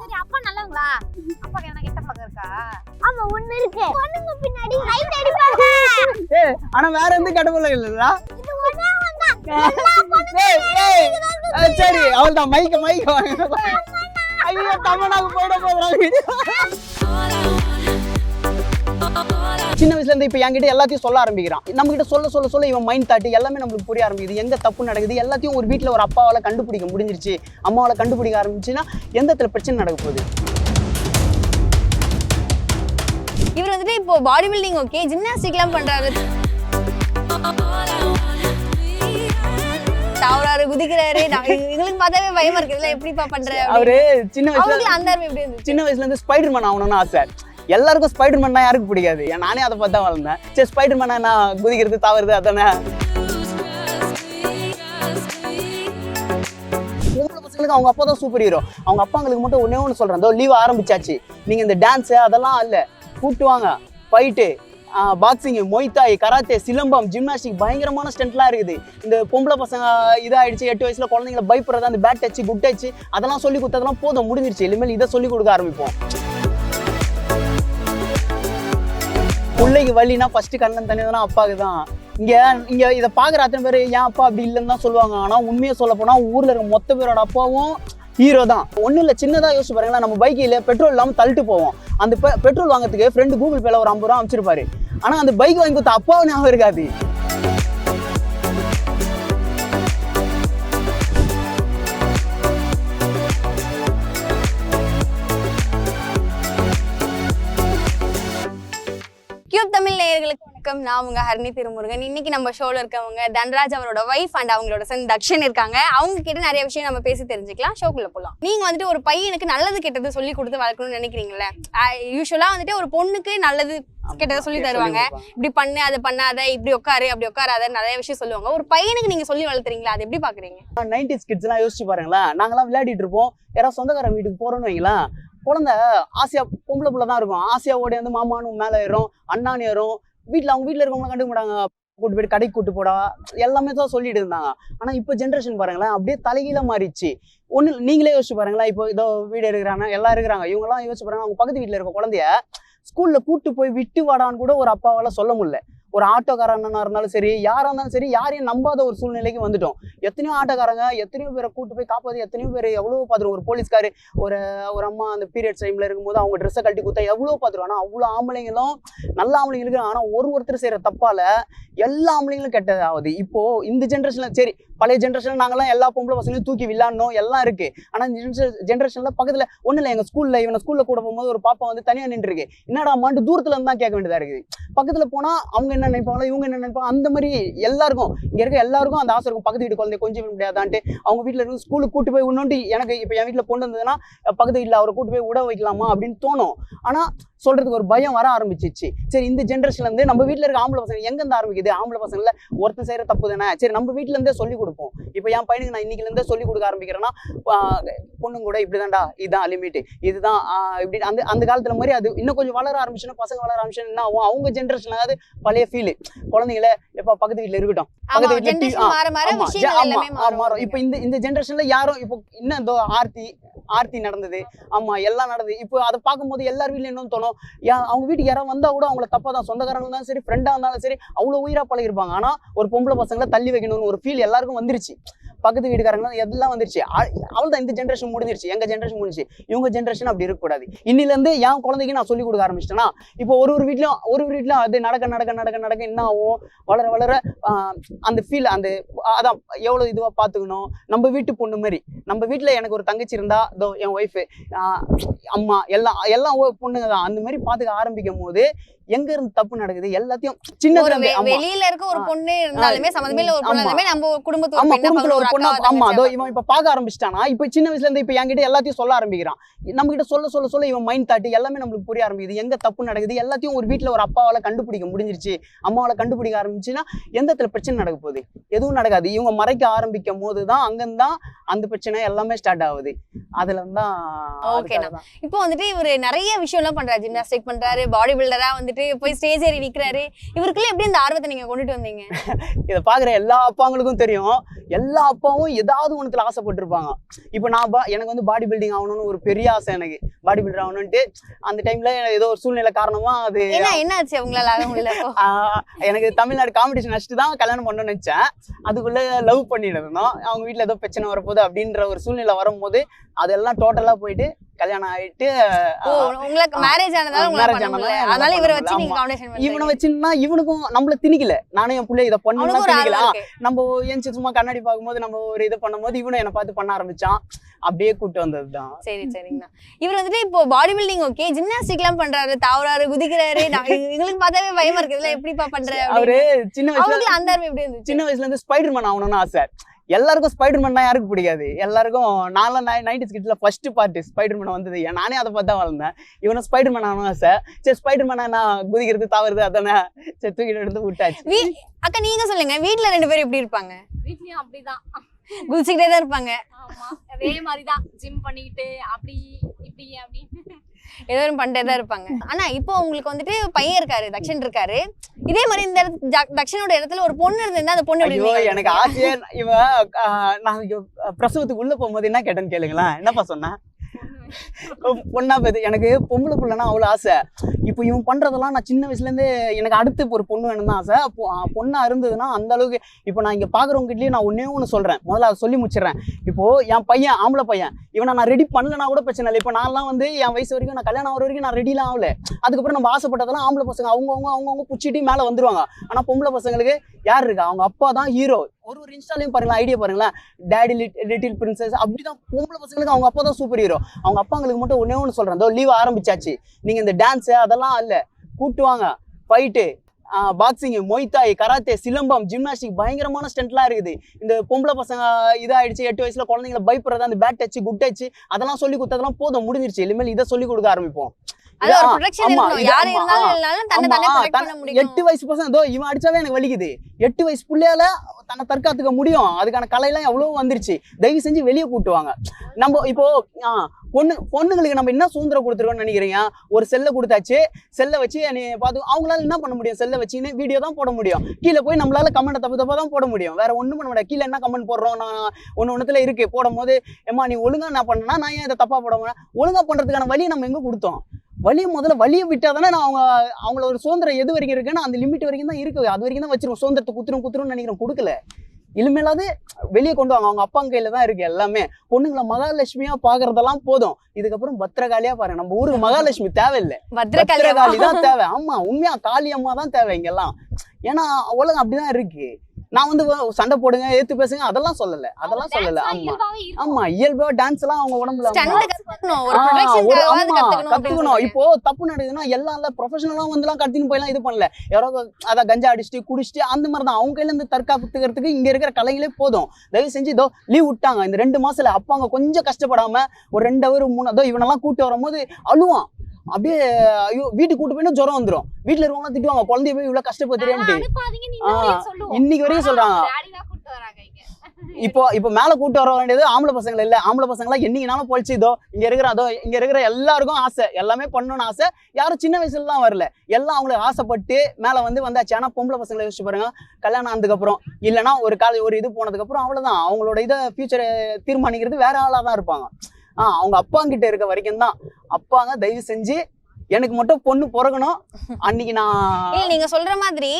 சரி அப்பா நல்லவங்களா? அப்பாக்கு என்ன கெட்ட பழக்கம் இருக்கா? ஆமா ஒண்ணு இருக்கு. பொண்ணுங்க பின்னாடி ரைட் அடிப்பாங்க. ஏ ஆனா வேற எந்த கெட்ட பிள்ளை இல்லடா இது ஒண்ணே ஒண்ணுதான். ஏய் ஏய் சரி அவள்தான். மைக்க மைக்க ஐயோ தமிழ்நாடு போயிட போறாங்க. சின்ன வயசுல இருந்து இப்ப என்கிட்ட எல்லாத்தையும் சொல்ல ஆரம்பிக்கிறான். நம்ம கிட்ட சொல்ல சொல்ல சொல்ல இவன் மைண்ட் தாட்டி எல்லாமே நம்மளுக்கு புரிய ஆரம்பிக்குது. எங்க தப்பு நடக்குது? எல்லாத்தையும் ஒரு வீட்ல ஒரு அப்பாவால கண்டுபிடிக்க முடிஞ்சிருச்சு. அம்மாவால கண்டுபிடிக்க ஆரம்பிச்சுன்னா எந்த இடத்துல பிரச்சனை நடக்க போகுது? இவர் வந்துட்டு இப்போ பாடி பில்டிங் ஓகே ஜிம்னாஸ்டிக்லாம் பண்றாரு. தாவறாரு குதிக்கிறாரு. எங்களுக்கு பார்த்தாவே பயமா இருக்கு இதெல்லாம் எப்படிப்பா பண்ற அவரு சின்ன வயசுல அந்த சின்ன வயசுல இருந்து ஸ்பைடர் மேன் ஆகணும்னு ஆசை. எல்லாருக்கும் ஸ்பைடர் மேன் யாருக்கு பிடிக்காது. நானே அதை பார்த்து தான் வளர்ந்தேன். சரி ஸ்பைடர் மேனா நான் குதிக்கிறது தவறுது அதானே? பொம்பளை பசங்களுக்கு அவங்க அப்பா தான் சூப்பர் ஹீரோ அவங்க அப்பாங்களுக்கு மட்டும் ஒன்றே ஒன்று சொல்கிறேன் இதோ லீவ் ஆரம்பிச்சாச்சு. நீங்கள் இந்த டான்ஸு அதெல்லாம் இல்லை. கூப்பிட்டு வாங்க fight boxing Muay Thai karate silambam gymnastic பயங்கரமான ஸ்டென்ட்லாம் இருக்குது. இந்த பொம்பளை பசங்க இதாகிடுச்சு எட்டு வயசில் குழந்தைங்களை பயப்படுறது அந்த பேட் டச்சு குட் டச்சு அதெல்லாம் சொல்லி கொடுத்ததெல்லாம் போதும் முடிஞ்சிருச்சு. இனிமேல் இதை சொல்லி கொடுக்க ஆரம்பிப்போம். பிள்ளைக்கு வழினா ஃபர்ஸ்ட் கண்ணன் தண்ணி தானே அப்பாவுக்கு தான் இங்க இங்க இதை பாக்குற அத்தனை பேர் ஏன் அப்பா அப்படி இல்லைன்னு தான் சொல்லுவாங்க. ஆனா உண்மையை சொல்ல போனா ஊர்ல இருக்க மொத்த பேரோட அப்பாவும் ஹீரோ தான். ஒன்றும் இல்லை சின்னதாக யோசிச்சு பாருங்களேன். நம்ம பைக்கில் பெட்ரோல் இல்லாமல் தள்ளிட்டு போவோம். அந்த பெட்ரோல் வாங்குறதுக்கு ஃப்ரெண்டு கூகுள் பேல ஒரு ஐம்பது ரூபா அமைச்சிருப்பாரு ஆனால் அந்த பைக் வாங்கி கொடுத்த அப்பாவும் ஞாபகம் இருக்காது. வணக்கம். நான் உங்க ஹரணி திருமுருகன். இன்னைக்கு நம்ம ஷோல இருக்கவங்க தன்ராஜ் அவரோட ஒய்ஃப் அண்ட் அவங்களோட சன் தக்ஷன் இருக்காங்க. அவங்க கிட்ட நிறைய விஷயம் நம்ம பேசி தெரிஞ்சுக்கலாம். ஷோக்குள்ள போலாம். நீங்க வந்துட்டு ஒரு பையனுக்கு நல்லது கெட்டது சொல்லி கொடுத்து வளர்க்கணும்னு நினைக்கிறீங்களே யூஸ்வலா வந்துட்டு ஒரு பொண்ணுக்கு நல்லது கெட்டதை சொல்லி தருவாங்க. இப்படி பண்ணு அதை பண்ணாத இப்படி உட்காரு அப்படி உட்காராத நிறைய விஷயம் சொல்லுவாங்க. ஒரு பையனுக்கு நீங்க சொல்லி வளர்த்துறீங்களா? அது எப்படி பாக்குறீங்க? நைன்டிஸ் கிட்ஸ்லாம் யோசிச்சு பாருங்களேன். நாங்களாம் விளையாடிட்டு இருப்போம். யாராவது சொந்தக்காரங்க வீட்டுக்கு போறோம்னு வைங்களேன். குழந்தை ஆசையா பொம்பளை புள்ள தான் இருக்கும். ஆசையா ஓடி வந்து மாமான்னு மேலே ஏறும் அண்ணான்னு ஏறும். வீட்டில் அவங்க வீட்டில் இருக்கவங்க கண்டுக்க மாட்டாங்க கூட்டு போயிட்டு கடைக்கு கூட்டு போடா. எல்லாமே தான் சொல்லிட்டு இருந்தாங்க. ஆனா இப்போ ஜென்ரேஷன் பாருங்களேன் அப்படியே தலைகீழ மாறிடுச்சு. ஒண்ணு நீங்களே யோசிச்சு பாருங்களேன் இப்போ இதோ வீடு இருக்கிறாங்க எல்லாம் இருக்கிறாங்க. இவங்கெல்லாம் யோசிச்சு பாருங்க அவங்க பக்கத்து வீட்டில் இருக்க குழந்தைய ஸ்கூல்ல கூட்டு போய் விட்டு வாடான்னு கூட ஒரு அப்பாவால சொல்ல முடியல. ஒரு ஆட்டோக்காரனா இருந்தாலும் சரி யாராக இருந்தாலும் சரி யாரையும் நம்பாத ஒரு சூழ்நிலைக்கு வந்துட்டோம். எத்தனையோ ஆட்டோக்காரங்க எத்தனையோ பேரை கூட்டு போய் காப்பாற்றி எத்தனையோ பேர் எவ்வளோ பார்த்துருவோம் ஒரு போலீஸ்காரு ஒரு ஒரு அம்மா அந்த பீரியட்ஸ் டைமில் இருக்கும்போது அவங்க ட்ரெஸ்ஸை கட்டி கொடுத்தா எவ்வளோ பார்த்துருவோம் ஆனால் அவ்வளோ ஆம்பளைங்களும் நல்ல ஆம்பளைங்களுக்கு ஆனால் ஒரு ஒருத்தர் செய்கிற தப்பால் எல்லா ஆம்பளைங்களும் கெட்டதாகுது. இப்போது இந்த ஜென்ரேஷனில் சரி பழைய ஜென்ரேஷன் நாங்கெல்லாம் எல்லா பொம்பளை பசங்களையும் தூக்கி விளாடணும் எல்லாம் இருக்கு. ஆனா இந்த ஜென்ரேஷன்ல பக்கத்துல ஒண்ணு இல்லை எங்க ஸ்கூல்ல இவனை ஸ்கூல்ல கூட போகும்போது ஒரு பாப்பா வந்து தனியா நின்று இருக்கு என்னடா அம்மாண்டு தூரத்துல இருந்து தான் கேட்க வேண்டியதா இருக்குது. பக்கத்துல போனா அவங்க என்ன நினைப்பாங்களோ இவங்க என்ன நினைப்பாங்க அந்த மாதிரி எல்லாருக்கும் இங்க இருக்க எல்லாருக்கும் அந்த ஆசை இருக்கும். பக்கத்து வீட்டு குழந்தை கொஞ்சம் விட முடியாதான்ட்டு அவங்க வீட்டுல இருந்து ஸ்கூலுக்கு கூட்டு போய் விடணுன்ட்டு எனக்கு இப்போ என் வீட்டுல பொண்ணு வந்ததுன்னா பக்கத்து வீட்டுல அவரை கூட்டு போய் விட வைக்கலாமா அப்படின்னு தோணும். ஆனா சொல்றதுக்கு ஒரு பயம் வர ஆரம்பிச்சிச்சு. சரி இந்த ஜென்ரேஷன்ல இருந்து நம்ம வீட்டுல இருக்க ஆம்பளை பசங்க எங்க இருந்து ஆரம்பிக்குது? ஆம்பளை பசங்கள்ல ஒருத்தன் செய்யற தப்பு தானே? சரி நம்ம வீட்டுல இருந்தே சொல்லி கொடுப்போம். இப்போ என் பையனுக்கு நான் இன்னைக்குல இருந்தே சொல்லி கொடுக்க ஆரம்பிக்கிறேன்னா பொண்ணுங்க கூட இப்படிதான்டா இதுதான் லிமிட் இதுதான் இப்படி அந்த அந்த காலத்துல மாதிரி அது இன்னும் கொஞ்சம் வளர ஆரம்பிச்சுன்னா பசங்க வளர ஆரம்பிச்சுன்னா என்ன ஆகும்? அவங்க ஜென்ரேஷன் அதாவது பழைய ஃபீல் குழந்தைங்கள எப்ப பக்கத்து வீட்ல இருக்கட்டும். பக்கத்து ஆ, மாறும். இப்போ இந்த இந்த ஜென்ரேஷன்ல யாரும் இப்போ இன்னும் இதோ ஆர்த்தி ஆர்த்தி நடந்தது. ஆமா எல்லாம் நடந்தது. இப்போ அதை பார்க்கும்போது எல்லார் வீட்லையும் என்ன தோணும். யா- அவங்க வீட்டுக்கு யாராவது வந்தா கூட அவங்கள தப்பா தான் சொந்தக்காரங்க இருந்தாலும் சரி ஃப்ரெண்டா இருந்தாலும் சரி அவ்வளவு உயிரா பழகிருப்பாங்க ஆனா ஒரு பொம்பளை பசங்களை தள்ளி வைக்கணும்னு ஒரு ஃபீல் எல்லாருக்கும் வந்துருச்சு. பக்கத்து வீட்டுக்காரங்க எல்லாம் வந்துருச்சு. அவள்தான் இந்த ஜென்ரேஷன் முடிஞ்சிருச்சு. எங்கள் ஜென்ரேஷன் முடிஞ்சிச்சு. இவங்க ஜென்ரேஷன் அப்படி இருக்கக்கூடாது. இன்னிலேருந்து என் குழந்தைக்கு நான் சொல்லி கொடுக்க ஆரம்பிச்சிட்டேன்னா இப்போ ஒரு ஒரு வீட்லையும் ஒரு ஒரு வீட்லையும் அது நடக்க நடக்க நடக்க நடக்க என்ன ஆகும்? வளர வளர அந்த ஃபீல் அந்த அதான் எவ்வளவு இதுவாக பார்த்துக்கணும் நம்ம வீட்டு பொண்ணு மாதிரி. நம்ம வீட்டில் எனக்கு ஒரு தங்கச்சி இருந்தா இதோ என் ஒய்ஃபு அம்மா எல்லாம் எல்லாம் பொண்ணுங்க தான். அந்த மாதிரி பார்த்துக்க ஆரம்பிக்கும் போது எங்க இருந்து தப்பு நடக்குது? எல்லாத்தையும் சின்னதுல. வெளியில இருக்க ஒரு. பொண்ணு இருந்தாலுமே சம்மந்தமே இல்ல ஒரு பொண்ணு நம்ம குடும்பத்து ஒரு ஆமா குடும்பத்துல ஒரு பொண்ணா ஆமா அதோ இவன் இப்ப பார்க்க ஆரம்பிச்சிட்டானா இப்ப சின்ன வயசுல இருந்து இப்ப என்கிட்ட எல்லாத்தையும் சொல்ல ஆரம்பிக்கிறான். நம்ம கிட்ட சொல்ல சொல்ல சொல்ல இவன் மைண்ட் தாட்டி எல்லாமே நம்மளுக்கு புரிய ஆரம்பிக்குது. எங்க தப்பு நடக்குது? எல்லாத்தையும் ஒரு வீட்ல ஒரு அப்பாவால கண்டுபிடிக்க முடிஞ்சிருச்சு. அம்மாவால கண்டுபிடிக்க ஆரம்பிச்சுன்னா எந்த இடத்துல பிரச்சனை நடக்க போகுது? எதுவும் நடக்காது. இவங்க மறைக்க ஆரம்பிக்கும் போது தான் அங்கந்தான் அந்த பிரச்சனை எல்லாமே ஸ்டார்ட் ஆகுது. அதுல Okay ண்ணா. இப்போ வந்துட்டு இவரு நிறைய விஷயம் எல்லாம் பண்றாரு. ஜிம்னாஸ்டிக் பண்றாரு பாடி பில்டரா வந்துட்டு வந்துட்டு போய் ஸ்டேஜ் ஏறி நிக்கிறாரு. இவருக்குள்ள எப்படி இந்த ஆர்வத்தை நீங்க கொண்டுட்டு வந்தீங்க? இதை பார்க்குற எல்லா அப்பாங்களுக்கும் தெரியும். எல்லா அப்பாவும் ஏதாவது ஒன்றுத்துல ஆசைப்பட்டிருப்பாங்க. இப்போ நான் பா எனக்கு வந்து பாடி பில்டிங் ஆகணும்னு ஒரு பெரிய ஆசை எனக்கு. பாடி பில்டர் ஆகணும்ட்டு அந்த டைம்ல ஏதோ ஒரு சூழ்நிலை காரணமா அது என்ன ஆச்சு உங்களால ஆக முடியல எனக்கு தமிழ்நாடு காம்படிஷன் வச்சுட்டு தான் கல்யாணம் பண்ணணும்னு நினச்சேன். அதுக்குள்ள லவ் பண்ணிட்டு இருந்தோம். அவங்க வீட்டில் ஏதோ பிரச்சனை வரப்போகுது அப்படின்ற ஒரு சூழ்நிலை வரும்போது அதெல்லாம் டோட்டலாக போயிட்டு கல்யாணம் ஆயிட்டு உங்களுக்கு மேரேஜ் ஆனதால முடியல. ஆனதால அதனால இவரை வச்சு நீங்க. ஃபவுண்டேஷன் இவனை வச்சுன்னா இவனுக்கும் நம்மள திணிக்கல. நானும் என் பிள்ளை இதை ஆர்வம் திணிக்கலாம் நம்ம ஏன் சும்மா கண்ணாடி பார்க்கும்போது நம்ம ஒரு இது பண்ணும்போது இவனும் என்னை பார்த்து பண்ண ஆரம்பிச்சான். அப்படியே கூட்டு வந்ததுதான். சரி சரிங்கண்ணா. இவர் வந்துட்டு இப்போ பாடி பில்டிங் ஓகே ஜிம்னாஸ்டிக் எல்லாம் பண்றாரு தாவறாரு குதிக்கிறாரு. எங்களுக்கு பார்த்தாவே பயமா இருக்கு. இதெல்லாம் எப்படிப்பா பண்ற அவரு சின்ன வயசுல அந்த எப்படி சின்ன வயசுல இருந்து ஸ்பைடர் மேன் ஆகணும்னு ஆசை. எல்லாருக்கும் ஸ்பைடர் மேன் யாருக்கு பிடிக்காது. எல்லாருக்கும் நான்லாம் நைன்டி கிட்ஸ்ல ஃபர்ஸ்ட் பார்ட் ஸ்பைடர் மேன் வந்தது. நானே அதை பார்த்து தான் வளர்ந்தேன். இவனும் ஸ்பைடர் மேன் ஆகணும் ஆசை சரி ஸ்பைடர் மேனா நான் குதிக்கிறது தாவறது அதானே? சரி தூக்கிட்டு எடுத்து விட்டாச்சு. அக்கா நீங்க சொல்லுங்க. வீட்ல ரெண்டு பேரும் எப்படி இருப்பாங்க? வீட்லயும் அப்படிதான். குதிச்சுக்கிட்டே தான் இருப்பாங்க. ஆமா அதே மாதிரிதான். ஜிம் பண்ணிட்டு அப்படி இப்படி அப்படி. ஏதோ ஒரு பண்ணிட்டே தான் இருப்பாங்க. ஆனா இப்போ உங்களுக்கு வந்துட்டு பையன் இருக்காரு தக்ஷன் இருக்காரு. இதே மாதிரி இந்த தக்ஷனோட இடத்துல ஒரு பொண்ணு இருந்திருந்தா அந்த பொண்ணு ஐயோ? எனக்கு ஆசையே இவ ஆஹ், நான் பிரசவத்துக்கு உள்ள போகும்போது என்ன கேட்டேன்னு கேளுங்களேன். என்னப்பா சொன்னேன் பொண்ணா பேது எனக்கு பொம்பளை பிள்ளைனா அவ்வளோ ஆசை. இப்போ இவன் பண்றதெல்லாம் நான் சின்ன வயசுல இருந்தே எனக்கு அடுத்து ஒரு பொண்ணு வேணும் தான் ஆசை. அப்போ பொண்ணாக பொண்ணா இருந்ததுன்னா அந்த அளவுக்கு இப்போ நான் இங்கே பாக்குறவங்ககிட்டயே நான் ஒன்னே ஒன்று சொல்றேன். முதல்ல அதை சொல்லி முடிச்சிடுறேன். இப்போது என் பையன் ஆம்பளை பையன் இவனை நான் ரெடி பண்ணலனா கூட பிரச்சனை இல்லை. இப்போ நான்லாம் வந்து என் வயசு வரைக்கும் நான் கல்யாணம் ஆகிற வரைக்கும் நான் ரெடிலாம் ஆகல. அதுக்கப்புறம் நம்ம ஆசைப்பட்டதெல்லாம் ஆம்பளை பசங்க அவங்கவுங்க அவங்கவுங்க பிடிச்சிட்டு மேலே வந்துருவாங்க. ஆனால் பொம்பளை பசங்களுக்கு யார் இருக்கா? அவங்க அப்பா தான் ஹீரோ ஒரு ஒரு இன்ஸ்டாலையும் பாருங்களா ஐடியா பாருங்களேன். டேடி லிட்டில் பிரின்சஸ் அப்படிதான் பொம்பளை பசங்களுக்கு அவங்க அப்பா தான் சூப்பர் ஹீரோ அவங்க அப்பாங்களுக்கு மட்டும் ஒன்னே ஒன்று சொல்கிறேன் இதோ லீவ் ஆரம்பிச்சாச்சு. நீங்கள் இந்த டான்ஸு அதெல்லாம் இல்லை. கூட்டுவாங்க fight boxing Muay Thai karate silambam gymnastic பயங்கரமான ஸ்டென்ட்லாம் இருக்குது. இந்த பொம்பளை பசங்க இதாயிடுச்சு எட்டு வயசுல குழந்தைங்களை பயப்படுறது அந்த பேட் டச்சு குட் டச்சு அதெல்லாம் சொல்லி கொடுத்ததெல்லாம் போதும் முடிஞ்சிருச்சு. இனிமேல் இதை சொல்லி கொடுக்க ஆரம்பிப்போம். அது ஒரு இதா- ப்ரொடெக்ஷன் ஆமா, இருக்கணும். இது- யாரு ஆமா, இருந்தாலும் ஆ. இல்லைனாலும் தன்னை ஆமா, தானே ஆ, ப்ரொடெக்ட் தன்- பண்ண முடியும். எட்டு வயசு பசங்க இதோ இவன் அடிச்சாவே எனக்கு வலிக்குது. எட்டு வயசு புள்ளையால தன்னை தற்காத்துக்க முடியும். அதுக்கான கலையெல்லாம் எவ்வளவு வந்துருச்சு. தயவு செஞ்சு வெளியே கூட்டுவாங்க நம்ம இப்போ பொண்ணு பொண்ணுங்களுக்கு நம்ம என்ன சுதந்திரம் கொடுத்துருக்கோம்னு நினைக்கிறீங்க? ஒரு செல்லை கொடுத்தாச்சு. செல்லை வச்சு நீ பார்த்து அவங்களால என்ன பண்ண முடியும்? செல்லை வச்சுன்னு வீடியோ தான் போட முடியும். கீழே போய் நம்மளால கமெண்ட் தப்பு தப்பா தான் போட முடியும். வேற ஒண்ணும் பண்ண முடியாது. கீழே என்ன கமெண்ட் போடுறோம்? நான் ஒன்று ஒன்றுத்துல இருக்கு. போடும் போது ஏமா நீ ஒழுங்கா நான் பண்ணனா? நான் ஏன் இதை தப்பா போட முடியும் ஒழுங்கா பண்றதுக்கான வழியை நம்ம எங்க கொடுத்தோம்? வழியை முதல்ல வழியை விட்டா தானே நான் அவங்க அவங்கள ஒரு சுதந்திரம் எது வரைக்கும் இருக்குன்னு அந்த லிமிட் வரைக்கும் தான் இருக்கு. அது வரைக்கும் தான் வச்சிருக்கோம் சுதந்திரத்தை குத்துரும் குத்துரும்னு நினைக்கிறோம். கொடுக்கல. இனிமேலாவது வெளியே கொண்டு வாங்க. அவங்க அப்பா கையில தான் இருக்கு எல்லாமே. பொண்ணுங்களை மகாலட்சுமியா பாக்குறதெல்லாம் போதும். இதுக்கப்புறம் பத்திரகாளியா பாருங்க. நம்ம ஊருக்கு மகாலட்சுமி தேவையில்லை. பத்திரகாளி தான் தேவை. ஆமா உண்மையா காளியம்மா தான் தேவை இங்கெல்லாம். ஏன்னா உலகம் அப்படிதான் இருக்கு. நான் வந்து சண்டை போடுங்க ஏத்து பேசுங்க அதெல்லாம் சொல்லல. அதெல்லாம் சொல்லல. ஆமா. ஆமா இயல்பா டான்ஸ் எல்லாம் அவங்க உடம்புல கத்துக்கணும். இப்போ தப்பு நடக்குதுன்னா எல்லாம் ப்ரொஃபஷனலா வந்துலாம் கத்தின்னு போயெல்லாம் இது பண்ணல. யாரோ அதான் கஞ்சா அடிச்சுட்டு குடிச்சிட்டு அந்த மாதிரி தான் அவங்க கையில இருந்து தற்காப்புக்கிறதுக்கு இங்க இருக்கிற கலைகளே போதும். தயவு செஞ்சு இதோ லீவ் விட்டாங்க. இந்த ரெண்டு மாசத்துல அப்பா அவங்க கொஞ்சம் கஷ்டப்படாம ஒரு ரெண்டு அவர் மூணு அதோ இவனெல்லாம் கூட்டு வரும்போது அழுவான். அப்படியே ஐயோ வீட்டுக்கு கூட்டு போயினா ஜுரம் வந்துரும். வீட்டுல இருக்கவங்க திட்டுவாங்க குழந்தைய போய் இவ்வளவு கஷ்டப்படுறேன்ட்டு ஆ, இன்னைக்கு வரைக்கும் சொல்றாங்க. இப்போ இப்போ மேல கூட்டு வர வேண்டியது ஆம்பளை பசங்க இல்ல. ஆம்பளை பசங்களாம் என்னைக்குனாலும் பொழிச்சு இதோ இங்க இருக்கிற அதோ இங்க இருக்கிற எல்லாருக்கும் ஆசை. எல்லாமே பண்ணணும்னு ஆசை. யாரும் சின்ன வயசுல தான் வரல. எல்லாம் அவங்களுக்கு ஆசைப்பட்டு மேல வந்து வந்தாச்சு. ஆனா பொம்பளை பசங்களை யோசிச்சு பாருங்க. கல்யாணம் ஆனதுக்கு அப்புறம் இல்லைன்னா ஒரு கால ஒரு இது போனதுக்கு அப்புறம் அவ்வளவுதான். அவங்களோட இதை ஃபியூச்சரை தீர்மானிக்கிறது வேற ஆளா தான் இருப்பாங்க. ஆ அவங்க அப்பா கிட்ட இருக்க வரைக்கும் தான் அப்பாங்க தயவு செஞ்சு எனக்கு மட்டும் பொண்ணு பிறக்கணும். அன்னைக்கு நான் இல்ல நீங்க சொல்ற மாதிரி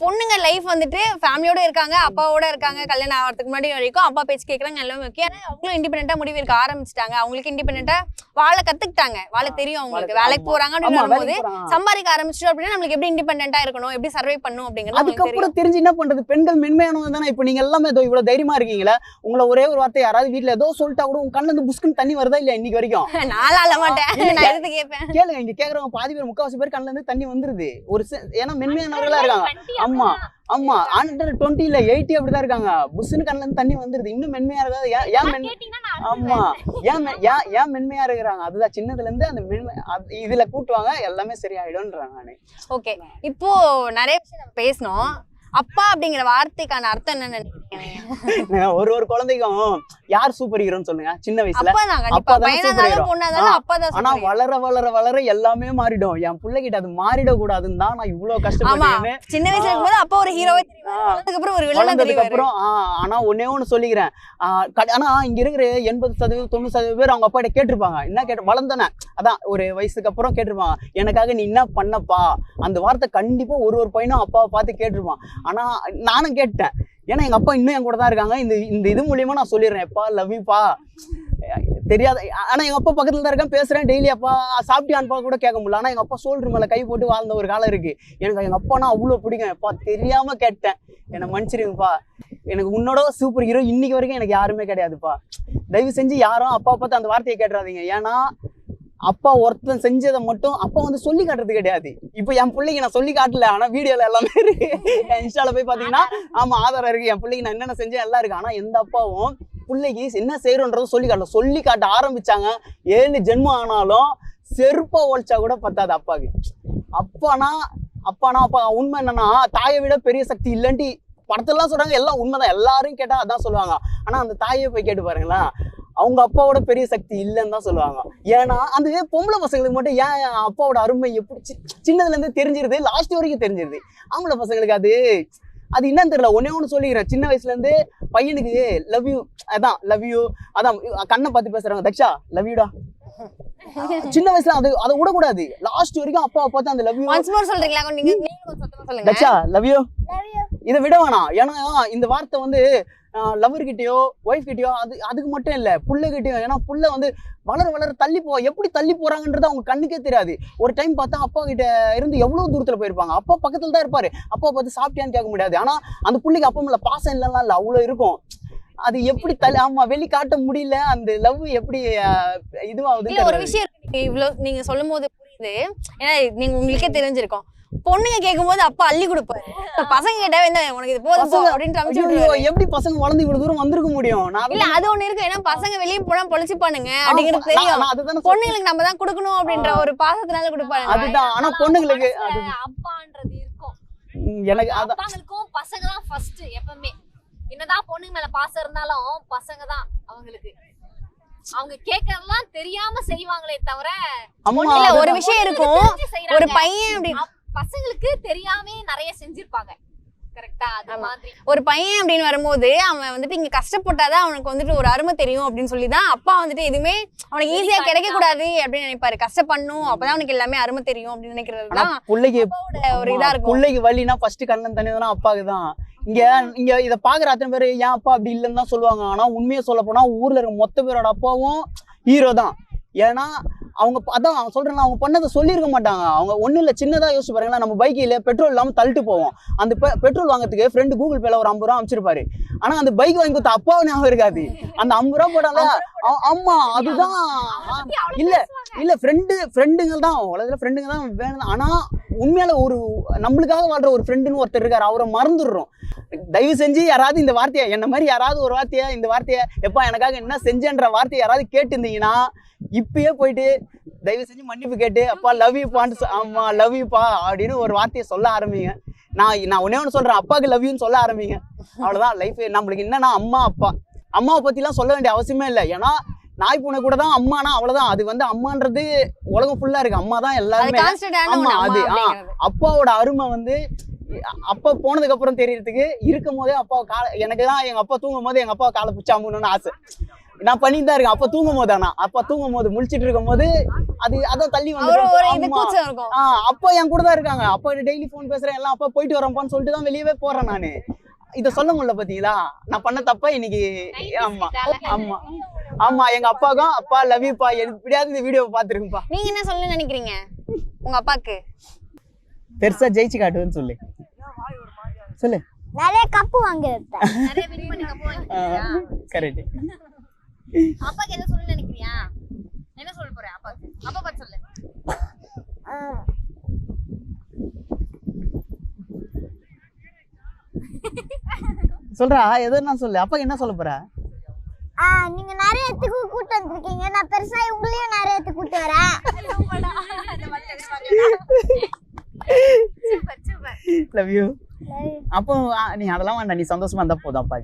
பொண்ணுங்க லைஃப் வந்துட்டு ஃபேமிலியோட இருக்காங்க அப்பாவோட இருக்காங்க கல்யாணம் ஆகிறதுக்கு முன்னாடி வரைக்கும் அப்பா பேச்சு கேட்கறாங்க எல்லாமே ஓகே ஆனா அவங்களும் இண்டிபெண்டா முடிவு இருக்க ஆரம்பிச்சிட்டாங்க. அவங்களுக்கு இண்டிபெண்டா வாழ கத்துக்கிட்டாங்க. வாழ தெரியும் அவங்களுக்கு. வேலைக்கு ஆமா. போறாங்க அப்படின்னு ஆமா வரும்போது. சம்பாதிக்க ஆரம்பிச்சிட்டோம் அப்படின்னா நம்மளுக்கு எப்படி இண்டிபெண்டா இருக்கணும்? எப்படி சர்வை பண்ணும் அப்படிங்கிறது அதுக்கப்புறம் தெரிஞ்சு என்ன பண்றது? பெண்கள் மென்மையானவங்க தானே? இப்போ நீங்க எல்லாமே இதோ இவ்வளவு தைரியமா இருக்கீங்களா உங்களை ஒரே ஒரு வார்த்தை யாராவது வீட்ல ஏதோ சொல்லிட்டா கூட உங்க கண்ணுல இருந்து புஷ்குன்னு தண்ணி வருதா இல்ல இன்னைக்கு வரைக்கும்? நான் மாட்டேன். நான் எடுத்து கேட்பேன் கேளுங்க இங்க கேக்குறவங்க பாதி பேர் முக்காவாசி பேர் கண்ணுல இருந்து தண்ணி வந்துருது. ஒரு செ- ஏன்னா மென்மையானவர்களா இருக்காங்க. ஆமா. ஆமா ஹண்ட்ரட் டுவெண்ட்டி இல்ல எயிட்டி அப்படிதான் இருக்காங்க. புஷ்னு கண்ணுல இருந்து தண்ணி வந்துருது. இன்னும் மென்மையா இருக்காது. ஏன் ஏன் மென் ஆமா. ஏன் ஏன் ஏன் மென்மையா இருக்கிறாங்க. அதுதான் சின்னதுல இருந்து அந்த மென்மை அது- இதுல கூட்டுவாங்க. எல்லாமே சரியாயிடும்ன்றாங்க நானு. ஓகே இப்போ நிறைய பேசணும் அப்பா அப்படிங்கிற வார்த்தைக்கான அர்த்தம் என்ன நினைக்கிறீங்க? ஒரு ஒரு குழந்தைக்கும் யார் சூப்பர் ஹீரோன்னு சொல்லுங்க? சின்ன வயசுல அப்பா தான் ஆனா. வளர வளர வளர எல்லாமே மாறிடும். என் பிள்ளைகிட்ட அது மாறிடக்கூடாதுன்னு தான் நான் இவ்வளவு கஷ்டப்பட்டேன்னு சின்ன வயசுல இருக்கும்போது அப்பா ஒரு ஹீரோவே அதுக்கப்புறம் ஒரு வில்லனா வளர்ந்ததுக்கு தெரியும்? அப்புறம் ஆனா ஒன்னே ஒண்ணு சொல்லிக்கிறேன். ஆனா இங்க இருக்கிற எண்பது சதவீதம் தொண்ணூறு சதவீதம் பேர் அவங்க அப்பா கிட்ட கேட்டிருப்பாங்க. என்ன கேட்டு வளர்ந்தன அதான் ஒரு வயசுக்கு அப்புறம் கேட்டிருப்பாங்க. எனக்காக நீ என்ன பண்ணப்பா? அந்த வார்த்தை கண்டிப்பா ஒரு ஒரு பையனும் அப்பாவை பார்த்து கேட்டிருப்பான். ஆனால் நானும் கேட்டேன். ஏன்னா எங்கள் அப்பா இன்னும் என் கூட தான் இருக்காங்க. இந்த இந்த இது மூலியமாக நான் சொல்லிடுறேன். எப்பா லவ் யூப்பா தெரியாத ஆனால் எங்கள் அப்பா பக்கத்தில் தான் இருக்கேன். பேசுகிறேன் டெய்லி அப்பா சாப்பிட்டியான்ப்பா கூட கேட்க முடியல. ஆனால் எங்கள் அப்பா சோல்ட்ரு மேலே கை போட்டு வாழ்ந்த ஒரு காலம் இருக்குது எனக்கு எங்கள் அப்பானா அவ்வளோ பிடிக்கும். எப்பா தெரியாமல் கேட்டேன். என்னை மன்னிச்சிருங்கப்பா. எனக்கு உன்னோட சூப்பர் ஹீரோ இன்னைக்கு வரைக்கும் எனக்கு யாருமே கிடையாதுப்பா. தயவு செஞ்சு யாரும் அப்பா பார்த்து அந்த வார்த்தையை கேட்டுறாதீங்க. ஏன்னா அப்பா ஒருத்தன் செஞ்சதை மட்டும் அப்பா வந்து சொல்லி காட்டுறது கிடையாது. இப்போ என் பிள்ளைக்கு நான் சொல்லி காட்டல ஆனா வீடியோல எல்லாமே இருக்கு. என் இன்ஸ்டால போய் பாத்தீங்கன்னா ஆமா ஆதாரம் இருக்கு. என் பிள்ளைங்க நான் என்னென்ன செஞ்சேன் எல்லாம் இருக்கு. ஆனா எந்த அப்பாவும் பிள்ளைக்கு என்ன செய்யறோன்றத சொல்லி காட்டல. சொல்லி காட்ட ஆரம்பிச்சாங்க. ஏழு ஜென்மம் ஆனாலும் செருப்பா ஒழிச்சா கூட பத்தாது அப்பாவுக்கு. அப்பானா அப்பானா அப்பா உண்மை என்னன்னா தாயை விட பெரிய சக்தி இல்லன்ட்டு படத்தெல்லாம் சொல்றாங்க. எல்லாம் உண்மைதான். எல்லாரும் கேட்டா அதான் சொல்லுவாங்க. ஆனா அந்த தாயை போய் கேட்டு பாருங்களேன். அவங்க அப்பாவோட பெரிய சக்தி இல்லைன்னு தான் சொல்லுவாங்க. ஏன்னா அந்த பொம்பளை பசங்களுக்கு மட்டும் ஏன் அப்பாவோட அருமை எப்படி சி- சின்னதுல இருந்து தெரிஞ்சிருது லாஸ்ட் வரைக்கும் தெரிஞ்சிருது. ஆம்பளை பசங்களுக்கு அது அது என்னன்னு தெரியல. ஒன்னே ஒன்று சொல்லிக்கிறேன். சின்ன வயசுல இருந்து பையனுக்கு லவ் யூ அதான் லவ் யூ அதான் கண்ணை பார்த்து பேசுறாங்க. தக்ஷா லவ் யூடா சின்ன வயசுல அது அதை விடக்கூடாது. லாஸ்ட் வரைக்கும் அப்பா பார்த்து அந்த லவ் யூ ஒன்ஸ் மோர் சொல்றீங்களா? நீங்க நீங்க சொல்லுங்க. தக்ஷா லவ் யூ இதை விட வேணாம். ஏன்னா இந்த வார்த்தை வந்து லவர் கிட்டயோ ஒய்ஃப் கிட்டயோ அது அதுக்கு மட்டும் இல்ல புள்ள கிட்டயோ ஏன்னா புள்ள வந்து வளர வளர தள்ளி போ எப்படி தள்ளி போறாங்கன்றது அவங்க கண்ணுக்கே தெரியாது. ஒரு டைம் பார்த்தா அப்பா கிட்ட இருந்து எவ்வளவு தூரத்துல போயிருப்பாங்க? அப்பா பக்கத்துல தான் இருப்பாரு. அப்பா பார்த்து சாப்பிட்டியான்னு கேட்க முடியாது. ஆனா அந்த புள்ளைக்கு அப்பா மேல பாசம் இல்லைன்னா இல்ல அவ்வளவு இருக்கும். அது எப்படி தள்ளி ஆமா வெளி காட்ட முடியல அந்த லவ் எப்படி இல்ல ஒரு. விஷயம் இவ்வளவு நீங்க சொல்லும் போது புரியுது. ஏன்னா நீங்க உங்களுக்கே தெரிஞ்சிருக்கும். பொண்ணுங்க கேட்கும்போது அப்பா அள்ளி கொடுப்பாரு. பசங்க கேட்டாவே இந்த உனக்கு இது போதும் அப்படின்ட்டு அமுச்சு எப்படி பசங்க வளர்ந்து இவ்வளவு தூரம் வந்திருக்க முடியும்? நான் இல்ல அது ஒண்ணு இருக்கு. ஏன்னா பசங்க வெளியே போனா பொழைச்சுப்பானுங்க அப்படிங்கிறது தெரியும். பொண்ணுங்களுக்கு நம்ம தான் கொடுக்கணும் அப்படின்ற ஒரு பாசத்தினால கொடுப்பாங்க. அதுதான். ஆனா பொண்ணுங்களுக்கு அப்பான்றது இருக்கும். எனக்கு அதான். அப்பாங்களுக்கும் பசங்க தான் ஃபர்ஸ்ட் எப்பவுமே. என்னதான் பொண்ணுங்க மேல பாசம் இருந்தாலும் பசங்க தான் அவங்களுக்கு. அவங்க கேட்கறதெல்லாம் தெரியாம செய்வாங்களே தவிர ஒரு. விஷயம் இருக்கும். ஒரு பையன் அப்படி அப்- பசங்களுக்கு தெரியாம நிறைய செஞ்சிருப்பாங்க. ஒரு பையன் அப்படின்னு வரும்போது அவன் வந்துட்டு இங்க கஷ்டப்பட்டாதான் அவனுக்கு வந்துட்டு ஒரு அருமை தெரியும் அப்படின்னு சொல்லி தான் அப்பா வந்துட்டு எதுவுமே அவனுக்கு ஈஸியா கிடைக்க கூடாது அப்படின்னு நினைப்பாரு. கஷ்டப்படணும். அப்பதான் அவனுக்கு எல்லாமே அருமை தெரியும் அப்படின்னு நினைக்கிறது தான் பிள்ளைக்கு ஒரு இதா இருக்கும். பிள்ளைக்கு வலினா ஃபர்ஸ்ட் கண்ணன் தண்ணி தானே அப்பாவுக்கு தான் இங்க இங்க இத பாக்குற அத்தனை பேர் ஏன் அப்பா அப்படி இல்லைன்னு தான் சொல்லுவாங்க. ஆனா உண்மையை சொல்ல போனா ஊர்ல இருக்க மொத்த பேரோட அப்பாவும் ஹீரோ தான். ஏன்னா அவங்க அதான் சொல்றேன்ல அவங்க பண்ணதை சொல்லியிருக்க மாட்டாங்க. அவங்க ஒண்ணு இல்ல சின்னதா யோசிச்சு பாருங்களேன் நம்ம பைக்கில் பெட்ரோல் இல்லாம தள்ளிட்டு போவோம். அந்த பெ- பெட்ரோல் வாங்குறதுக்கு ஃப்ரெண்டு கூகுள் பேல ஒரு ஐம்பது ரூபா அமைச்சிருப்பாரு ஆனா அந்த பைக் வாங்கி கொடுத்த அப்பாவும் ஞாபகம் இருக்காது. அந்த ஐம்பது ரூபா போட்டால ஆமா அதுதான். இல்ல இல்ல ஃப்ரெண்டு ஃப்ரெண்டுங்க தான். உலகத்துல ஃப்ரெண்டுங்க தான் வேணும். ஆனா உண்மையால ஒரு நம்மளுக்காக வாழ்ற ஒரு ஃப்ரெண்டுன்னு ஒருத்தர் இருக்காரு. அவரை மறந்துடுறோம். தயவு செஞ்சு யாராவது இந்த வார்த்தையை என்ன மாதிரி யாராவது ஒரு வார்த்தையை இந்த வார்த்தையை எப்பா எனக்காக என்ன செஞ்சேன்ற வார்த்தையை யாராவது கேட்டிருந்தீங்கன்னா இப்பயே போயிட்டு தயவு செஞ்சு மன்னிப்பு கேட்டு அப்பா லவ் யூப்பான்னு ஆமா லவ் யூப்பா அப்படின்னு ஒரு வார்த்தையை சொல்ல ஆரம்பிங்க. நான் நான் ஒன்னே ஒன்று சொல்றேன் அப்பாவுக்கு லவ் யூன்னு சொல்ல ஆரம்பிங்க. அவ்வளவுதான் லைஃப் நம்மளுக்கு என்னன்னா அம்மா அப்பா. அம்மாவை பத்திலாம் சொல்ல வேண்டிய அவசியமே இல்லை. ஏன்னா நாய் பூனை கூட தான் அம்மானா அவ்வளவுதான். அது வந்து அம்மான்றது உலகம் ஃபுல்லா இருக்கு. அம்மா தான் எல்லாருமே. ஆமா, அது, அப்பாவோட அருமை வந்து அப்பா போனதுக்கு அப்புறம் தெரியறதுக்கு இருக்கும் போதே அப்பா கால எனக்கு தான் எங்க அப்பா தூங்கும் போது எங்க அப்பா காலை பிடிச்சா அமுகணும்னு ஆசை. நான் பண்ணிட்டு தான் இருக்கேன். அப்பா தூங்கும் போது ஆனா அப்பா தூங்கும் போது முழிச்சிட்டு இருக்கும் போது அது அதான் தள்ளி வந்து அப்பா என் கூட தான் இருக்காங்க. அப்பா டெய்லி ஃபோன் பேசுறேன் எல்லாம் அப்பா போயிட்டு வரேன்ப்பான்னு சொல்லிட்டு தான் வெளியவே போறேன் நானு. இத சொல்ல முடியல பாத்தீங்களா? நான் பண்ண தப்பா இன்னைக்கு ஆமா ஆமா ஆமா எங்க அப்பாவுக்கும் அப்பா லவ் யூப்பா எப்படியாவது இந்த வீடியோ பாத்துருக்குப்பா நீங்க என்ன சொல்ல நினைக்கிறீங்க? உங்க அப்பாக்கு. பெருசா ஜெயிச்சு காட்டுவேன்னு சொல்லு. சொல்லு. நிறைய கப்பு வாங்கி வைப்பேன் நிறைய win பண்ணி போவாங்க கரெக்ட் அப்பாக்கு என்ன சொல்ல நினைக்கிறியா? என்ன சொல்ல போற அப்பாக்கு? அப்பா பார்த்து சொல்லு. சொல்றா எதோ நான் சொல்லு? அப்பா என்ன சொல்ல போற? நீங்க நிறைய இடத்துக்கு கூட்டு வந்திருக்கீங்க. நான் பெருசா உங்களையும் நிறைய இடத்துக்கு கூட்டு வரேன். லவ் யூ அப்போ நீ அதெல்லாம் வேண்டாம். நீ சந்தோஷமா இருந்தா போதும் அப்பா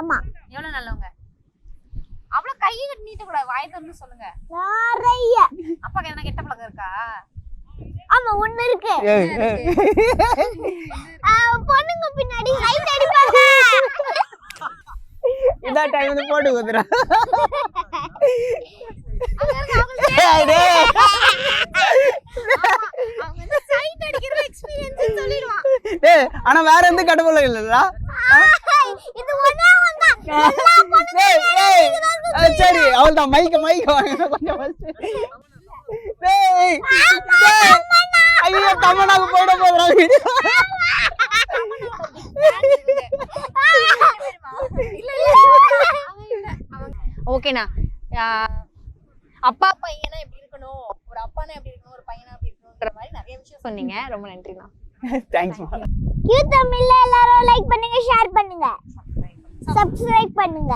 ஆமா. எவ்வளவு நல்லவங்க? அவ்வளவு கையை கட்டி நீட்ட கூடாது. வாய் திறந்து சொல்லுங்க. நிறைய. அப்பாக்கு என்ன கெட்ட பழக்கம் இருக்கா? ஆமா ஒண்ணு இருக்கு. பொண்ணுங்க பின்னாடி ரைட் அடிப்பாங்க. இதான் டைம் வந்து போட்டு குத்துறேன் அவங்க வந்து சைட் அடிக்கிற எக்ஸ்பீரியன்ஸ் சொல்லிடுவான் டேய் ஆனா வேற எந்த கடவுளும் இல்லடா. இது சரி அவள்தான். மைக்க மைக்க வாங்க கொஞ்சம் ஐயோ போயிட ஓகேண்ணா. அப்பா பையனா எப்படி இருக்கணும்? ஒரு அப்பானா எப்படி இருக்கணும்? ஒரு பையனா எப்படி இருக்கணும்ன்ற மாதிரி நிறைய விஷயம் சொன்னீங்க. ரொம்ப நன்றிண்ணா. தேங்க்ஸ்மா கியூ தமிழ்ல எல்லாரும் லைக் பண்ணுங்க ஷேர் பண்ணுங்க. சப்ஸ்கிரைப் பண்ணுங்க.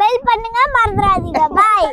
பெல் பண்ணுங்க மறந்துடாதீங்க. பாய்